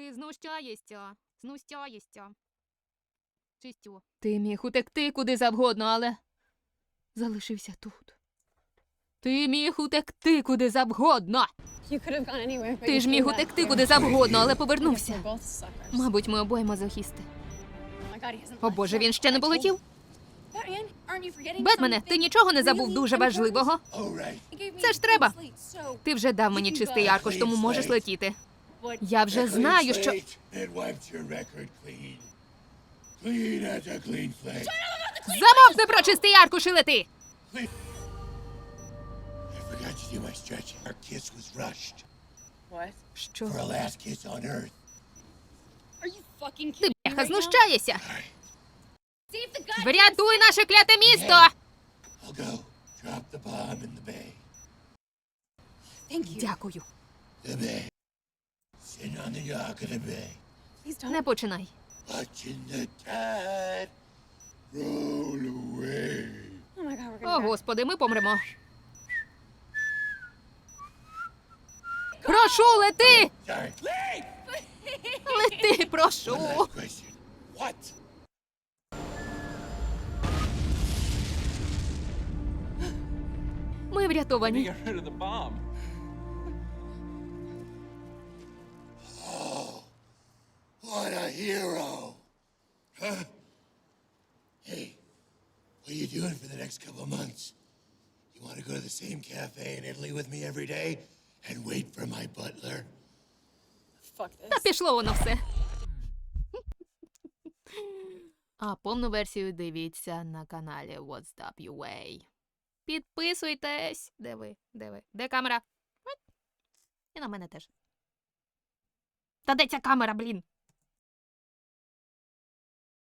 Ти знущаєшся, знущаєшся. Чистю. Ти міг утекти куди завгодно, але залишився тут. Ти міг утекти куди завгодно. Ти ж міг утекти куди завгодно, але повернувся. Мабуть, ми обоє мазохісти. О боже, він ще не полетів? Бетмене, ти нічого не забув дуже важливого. Це ж треба. Ти вже дав мені чистий аркуш, тому можеш летіти. Я вже знаю, що. Замовкни про чистий аркуш і лети! Що? Ти бляха знущаєшся! Врятуй наше кляте місто! I'll Не починай. О, господи, ми помремо. Прошу, лети! Лети, прошу! Ми врятовані. Huh? Hey, what are you doing for the next couple of months? You want to go to the same cafe in Italy with me every day and wait for my butler? Fuck this. Та пішло воно все. А повну версію дивіться на каналі What's Up UA. Підписуйтесь. Де ви? Де ви? Де камера? І на мене теж. Та де ця камера, блін?